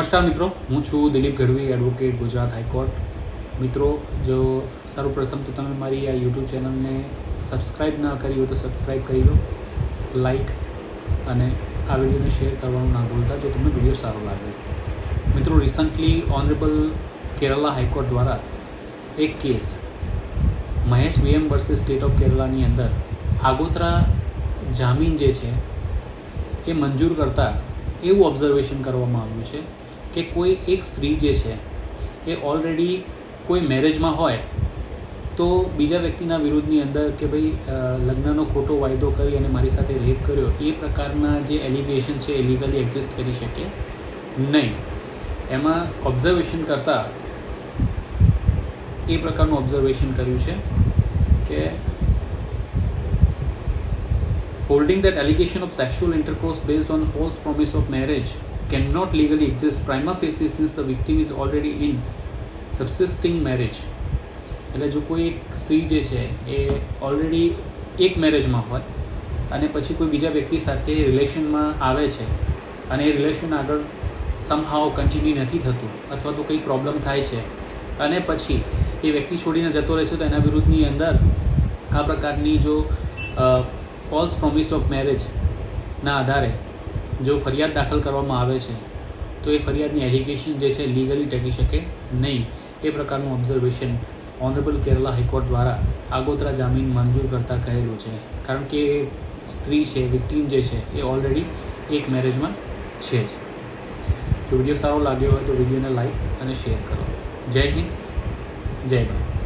નમસ્કાર મિત્રો, હું છું Dilip Gadhvi advocate Gujarat high court. મિત્રો, જો સર્વપ્રથમ તો તમે મારી આ યુટ્યુબ ચેનલને સબસ્ક્રાઈબ ના કરી હોય તો સબસ્ક્રાઈબ કરી લો લાઈક અને આ વિડીયોને શેર કરવાનું ના ભૂલતા જો તમને વીડિયો સારો લાગે. મિત્રો રિસન્ટલી ઓનરેબલ કેરલા હાઈકોર્ટ દ્વારા એક case Mahesh V M versus state of કેરલાની અંદર આગોતરા જામીન જે છે, એ મંજૂર કરતાં એવું ઓબ્ઝર્વેશન કરવામાં આવ્યું છે કે કોઈ એક સ્ત્રી જે છે, એ ઓલરેડી કોઈ મેરેજમાં હોય, તો બીજા વ્યક્તિના વિરુદ્ધની અંદર કે ભાઈ લગ્નનો ખોટો વાયદો કરી અને મારી સાથે રેપ કર્યો, એ પ્રકારના જે એલિગેશન છે એ લીગલી એક્ઝિસ્ટ કરી શકે નહીં. એમાં ઓબ્ઝર્વેશન કરતાં એ પ્રકારનું ઓબ્ઝર્વેશન કર્યું છે કે holding that allegation of sexual intercourse based on false promise of marriage cannot legally exist. Prima facie, since the victim is already in subsisting marriage. એટલે જો કોઈ એક સ્ત્રી જે છે, એ ઓલરેડી એક મેરેજમાં હોય, અને પછી કોઈ બીજા વ્યક્તિ સાથે રિલેશનમાં આવે છે, અને એ રિલેશન આગળ સમહાવ કન્ટિન્યુ નથી થતું, અથવા તો કંઈ પ્રોબ્લેમ થાય છે, અને પછી એ વ્યક્તિ છોડીને જતો રહેશે, તો એના વિરુદ્ધની અંદર આ પ્રકારની જો ફોલ્સ પ્રોમિસ ઓફ મેરેજના આધારે જો ફરિયાદ દાખલ કરવામાં આવે છે, તો એ ફરિયાદની એલિગેશન જે છે લીગલી ટકી શકે નહીં. એ પ્રકારનું ઓબ્ઝર્વેશન ઓનરેબલ કેરલા હાઈકોર્ટ દ્વારા આગોતરા જામીન મંજૂર કરતાં કહેલું છે. કારણ કે સ્ત્રી છે વિક્ટીમ જે છે, એ ઓલરેડી એક મેરેજમાં છે જ. જો વીડિયો સારો લાગ્યો હોય તો વિડીયોને લાઈક અને શેર કરો. જય હિન્દ, જય ભારત.